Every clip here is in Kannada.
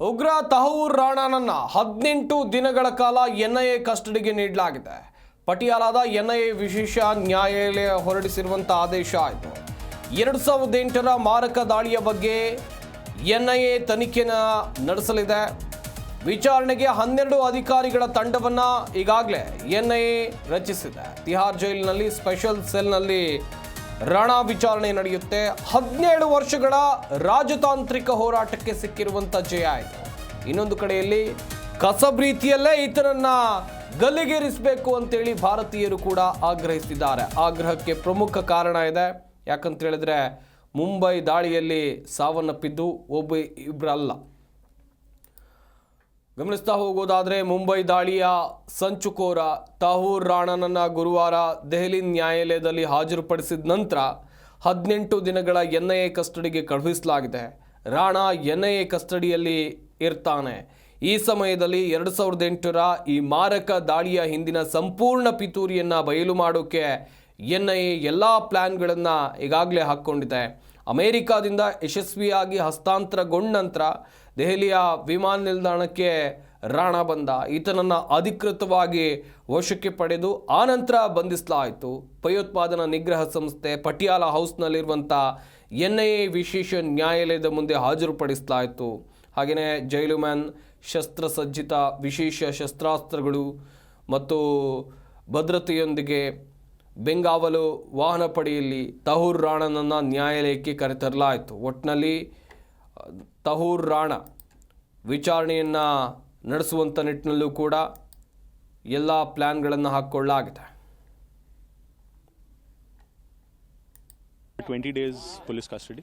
ಉಗ್ರ ತಹೂರ್ ರಾಣಾನನ್ನ ಹದಿನೆಂಟು ದಿನಗಳ ಕಾಲ ಎನ್ಐಎ ಕಸ್ಟಡಿಗೆ ನೀಡಲಾಗಿದೆ. ಪಟಿಯಾಲಾದ ಎನ್ಐಎ ವಿಶೇಷ ನ್ಯಾಯಾಲಯ ಹೊರಡಿಸಿರುವಂಥ ಆದೇಶ ಆಯಿತು. ಎರಡು ಸಾವಿರದ ಎಂಟರ ಮಾರಕ ದಾಳಿಯ ಬಗ್ಗೆ ಎನ್ಐಎ ತನಿಖೆನ ನಡೆಸಲಿದೆ. ವಿಚಾರಣೆಗೆ ಹನ್ನೆರಡು ಅಧಿಕಾರಿಗಳ ತಂಡವನ್ನ ಈಗಾಗಲೇ ಎನ್ಐಎ ರಚಿಸಿದೆ. ತಿಹಾರ್ ಜೈಲ್ನಲ್ಲಿ ಸ್ಪೆಷಲ್ ಸೆಲ್ನಲ್ಲಿ ರಾಣಾ ವಿಚಾರಣೆ ನಡೆಯುತ್ತೆ. ಹದಿನೇಳು ವರ್ಷಗಳ ರಾಜತಾಂತ್ರಿಕ ಹೋರಾಟಕ್ಕೆ ಸಿಕ್ಕಿರುವಂಥ ಜಯ ಇದು ಇನ್ನೊಂದು ಕಡೆಯಲ್ಲಿ ಕಸಬ್ ರೀತಿಯಲ್ಲೇ ಈತನನ್ನ ಗಲ್ಲಿಗೇರಿಸಬೇಕು ಅಂತೇಳಿ ಭಾರತೀಯರು ಕೂಡ ಆಗ್ರಹಿಸಿದ್ದಾರೆ. ಆಗ್ರಹಕ್ಕೆ ಪ್ರಮುಖ ಕಾರಣ ಇದೆ. ಯಾಕಂತ ಹೇಳಿದ್ರೆ ಮುಂಬೈ ದಾಳಿಯಲ್ಲಿ ಸಾವನ್ನಪ್ಪಿದ್ದು ಒಬ್ಬ ಇಬ್ಬರಲ್ಲ ಗಮನಿಸ್ತಾ ಹೋಗೋದಾದರೆ ಮುಂಬೈ ದಾಳಿಯ ಸಂಚುಕೋರ ತಾಹೂರ್ ರಾಣನನ್ನ ಗುರುವಾರ ದೆಹಲಿ ನ್ಯಾಯಾಲಯದಲ್ಲಿ ಹಾಜರುಪಡಿಸಿದ ನಂತರ ಹದಿನೆಂಟು ದಿನಗಳ ಎನ್ ಐ ಎ ಕಸ್ಟಡಿಗೆ ಕಳುಹಿಸಲಾಗಿದೆ. ರಾಣಾ ಎ ಕಸ್ಟಡಿಯಲ್ಲಿ ಇರ್ತಾನೆ. ಈ ಸಮಯದಲ್ಲಿ ಎರಡು ಸಾವಿರದ ಎಂಟರ ಈ ಮಾರಕ ದಾಳಿಯ ಹಿಂದಿನ ಸಂಪೂರ್ಣ ಪಿತೂರಿಯನ್ನು ಬಯಲು ಮಾಡೋಕ್ಕೆ ಎನ್ ಐ ಎ ಎಲ್ಲ ಪ್ಲ್ಯಾನ್ಗಳನ್ನು ಈಗಾಗಲೇ ಹಾಕ್ಕೊಂಡಿದೆ. ಅಮೇರಿಕಾದಿಂದ ಯಶಸ್ವಿಯಾಗಿ ಹಸ್ತಾಂತರಗೊಂಡ ನಂತರ ದೆಹಲಿಯ ವಿಮಾನ ನಿಲ್ದಾಣಕ್ಕೆ ರಾಣ ಬಂದ. ಈತನನ್ನು ಅಧಿಕೃತವಾಗಿ ವಶಕ್ಕೆ ಪಡೆದು ಆನಂತರ ಬಂಧಿಸಲಾಯಿತು. ಭಯೋತ್ಪಾದನಾ ನಿಗ್ರಹ ಸಂಸ್ಥೆ ಪಟಿಯಾಲ ಹೌಸ್ನಲ್ಲಿರುವಂಥ ಎನ್ ಐ ಎ ವಿಶೇಷ ನ್ಯಾಯಾಲಯದ ಮುಂದೆ ಹಾಜರುಪಡಿಸಲಾಯಿತು. ಹಾಗೆಯೇ ಜೈಲು ಮ್ಯಾನ್, ಶಸ್ತ್ರಸಜ್ಜಿತ ವಿಶೇಷ ಶಸ್ತ್ರಾಸ್ತ್ರಗಳು ಮತ್ತು ಭದ್ರತೆಯೊಂದಿಗೆ ಬೆಂಗಾವಲು ವಾಹನ ಪಡೆಯಲ್ಲಿ ತಹೂರ್ ರಾಣನನ್ನು ನ್ಯಾಯಾಲಯಕ್ಕೆ ಕರೆತರಲಾಯಿತು. ಒಟ್ಟಿನಲ್ಲಿ ತಹೂರ್ ರಾಣ ವಿಚಾರಣೆಯನ್ನು ನಡೆಸುವಂಥ ನಿಟ್ಟಿನಲ್ಲೂ ಕೂಡ ಎಲ್ಲ ಪ್ಲ್ಯಾನ್ಗಳನ್ನು ಹಾಕ್ಕೊಳ್ಳಲಾಗಿದೆ 20 days police custody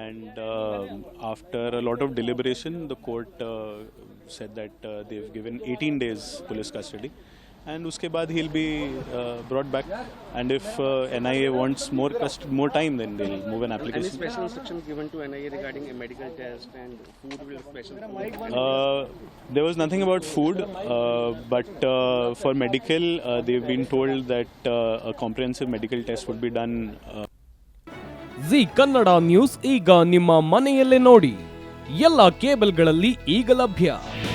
and um after a lot of deliberation the court uh, said that uh, they've given 18 days and uske baad he'll be uh, brought back and if uh, NIA wants more cust- more time then they'll move an Any application special instructions given to NIA regarding a medical test and food will special food? uh, there was nothing about food uh, but uh, for medical uh, they've been told that uh, a comprehensive medical test would be done uh, Zee Kannada news ಈಗ ನಿಮ್ಮ ಮನೆಯಲ್ಲೇ ನೋಡಿ ಎಲ್ಲ ಕೇಬಲ್ಗಳಲ್ಲಿ ಈಗ ಲಭ್ಯ ನಿಮ್ಮ